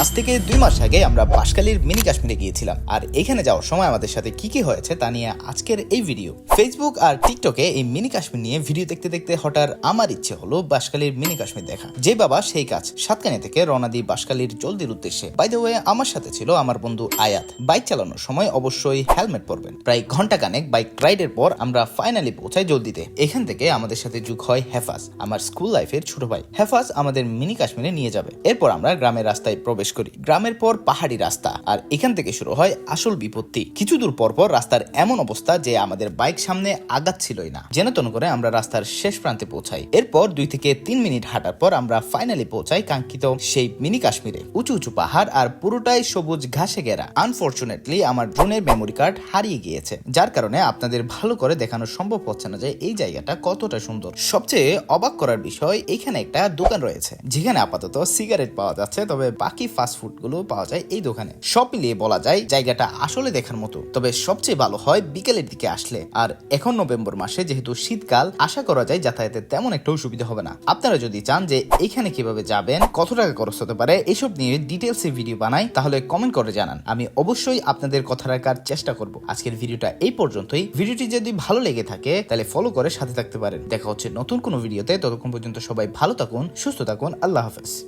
আজ থেকে দুই মাস আগে আমরা বাঁশখালীর মিনি কাশ্মীরে গিয়েছিলাম। আর এখানে যাওয়ার সময় আমাদের সাথে কি কি হয়েছে তা নিয়ে আজকের এই ভিডিও ফেসবুক আর টিকটকে এই মিনি কাশ্মীর নিয়ে ভিডিও দেখতে দেখতে হঠাৎ আমার ইচ্ছে হলো বাঁশখালীর মিনি কাশ্মীর দেখা। যে বাবা সেই কাজ, সাতকানি থেকে রওনা দিই বাঁশখালীর জলদির উদ্দেশ্যে। বাই দ্য ওয়ে আমার সাথে ছিল আমার বন্ধু আয়াত। বাইক চালানোর সময় অবশ্যই হেলমেট পরবেন। প্রায় ঘণ্টা কানেক বাইক রাইডের পর আমরা ফাইনালি পৌঁছাই জলদিতে। এখান থেকে আমাদের সাথে যুগ হয় হেফাজ, আমার স্কুল লাইফের ছোট ভাই। হেফাজ আমাদের মিনি কাশ্মীরে নিয়ে যাবে। এরপর আমরা গ্রামের রাস্তায় প্রবেশ করি। গ্রামের পর পাহাড়ি রাস্তা, আর এখান থেকে শুরু হয় আসল বিপত্তি। কিছু দূর পর পর রাস্তার এমন অবস্থা যে আমাদের বাইক সামনে আগাচ্ছিলই না। যেন তেন করে আমরা রাস্তার শেষ প্রান্তে পৌঁছাই। এরপর দুই থেকে তিন মিনিট হাঁটার পর আমরা ফাইনালি পৌঁছাই কাঙ্ক্ষিত সেই মিনি কাশ্মীরে। উঁচু উঁচু পাহাড় আর পুরোটাই সবুজ ঘাসে ঘেরা। আনফরচুনেটলি আমার ড্রোনের মেমোরি কার্ড হারিয়ে গিয়েছে, যার কারণে আপনাদের ভালো করে দেখানো সম্ভব হচ্ছে না যে এই জায়গাটা কতটা সুন্দর। সবচেয়ে অবাক করার বিষয়, এখানে একটা দোকান রয়েছে, যেখানে আপাতত সিগারেট পাওয়া যাচ্ছে, তবে বাকি ফাস্ট ফুডগুলো পাওয়া যায় এই দোকানে। সব মিলিয়ে বলা যায় জায়গাটা আসলে দেখার মতো। তবে সবচেয়ে ভালো হয় বিকেলের দিকে আসলে। আর এখন নভেম্বর মাসে যেহেতু শীতকাল, আশা করা যায় যাতায়াতের তেমন একটা অসুবিধা হবে না। আপনারা যদি চান যে এখানে কীভাবে যাবেন, কত টাকা খরচ হতে পারে, এসব নিয়ে ডিটেলসে ভিডিও বানাই, তাহলে কমেন্ট করে জানান। আমি অবশ্যই আপনাদের কথা রাখার চেষ্টা করব। আজকের ভিডিওটা এই পর্যন্তই। ভিডিওটি যদি ভালো লেগে থাকে, তাহলে ফলো করে সাথে থাকতে পারেন। দেখা হচ্ছে নতুন কোনো ভিডিওতে ততক্ষণ পর্যন্ত সবাই ভালো থাকুন, সুস্থ থাকুন। আল্লাহ হাফেজ।